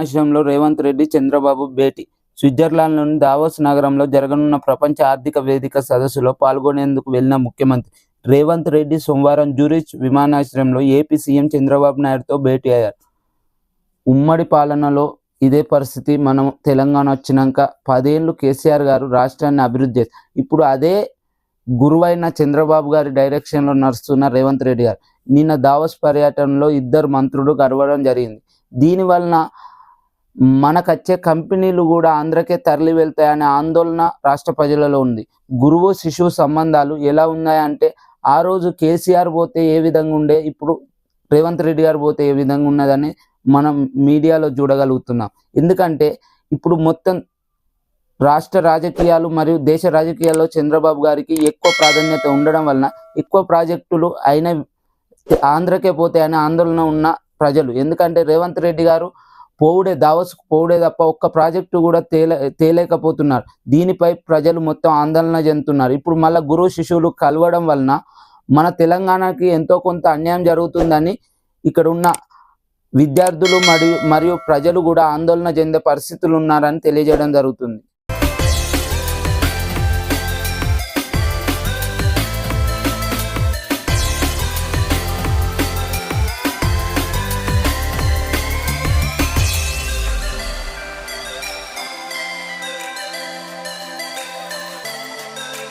ఆశ్రమంలో రేవంత్ రెడ్డి చంద్రబాబు భేటీ. స్విట్జర్లాండ్లోని దావోస్ నగరంలో జరగనున్న ప్రపంచ ఆర్థిక వేదిక సదస్సులో పాల్గొనేందుకు వెళ్ళిన ముఖ్యమంత్రి రేవంత్ రెడ్డి సోమవారం జూరిచ్ విమానాశ్రయంలో ఏపీ సీఎం చంద్రబాబు నాయుడుతో భేటీ అయ్యారు. ఉమ్మడి పాలనలో ఇదే పరిస్థితి మనం తెలంగాణ వచ్చినాక పదేళ్ళు కేసీఆర్ గారు రాష్ట్రాన్ని అభివృద్ధి చేస్తారు ఇప్పుడు అదే గురువైన చంద్రబాబు గారి డైరెక్షన్లో నడుస్తున్న రేవంత్ రెడ్డి గారు. నిన్న దావోస్ పర్యటనలో ఇద్దరు మంత్రులు కలవడం జరిగింది. దీనివలన వలన వచ్చే కంపెనీలు కూడా ఆంధ్రకే తరలి వెళ్తాయనే ఆందోళన రాష్ట్ర ప్రజలలో ఉంది. గురువు శిశువు సంబంధాలు ఎలా ఉన్నాయంటే ఆ రోజు కేసీఆర్ పోతే ఏ విధంగా ఉండే ఇప్పుడు రేవంత్ రెడ్డి గారు పోతే ఏ విధంగా ఉన్నదని మనం మీడియాలో చూడగలుగుతున్నాం. ఎందుకంటే ఇప్పుడు మొత్తం రాష్ట్ర రాజకీయాలు మరియు దేశ రాజకీయాల్లో చంద్రబాబు గారికి ఎక్కువ ప్రాధాన్యత ఉండడం వలన ఎక్కువ ప్రాజెక్టులు అయిన ఆంధ్రకే పోతాయనే ఆందోళన ఉన్న ప్రజలు. ఎందుకంటే రేవంత్ రెడ్డి గారు పోవుడే దావస్కు పోవుడే తప్ప ఒక్క ప్రాజెక్టు కూడా తేలే తేలేకపోతున్నారు. దీనిపై ప్రజలు మొత్తం ఆందోళన చెందుతున్నారు. ఇప్పుడు మళ్ళీ గురువు శిశువులు కలవడం వలన మన తెలంగాణకి ఎంతో కొంత అన్యాయం జరుగుతుందని ఇక్కడ ఉన్న విద్యార్థులు మరియు మరియు ప్రజలు కూడా ఆందోళన చెందే పరిస్థితులు ఉన్నారని తెలియజేయడం జరుగుతుంది.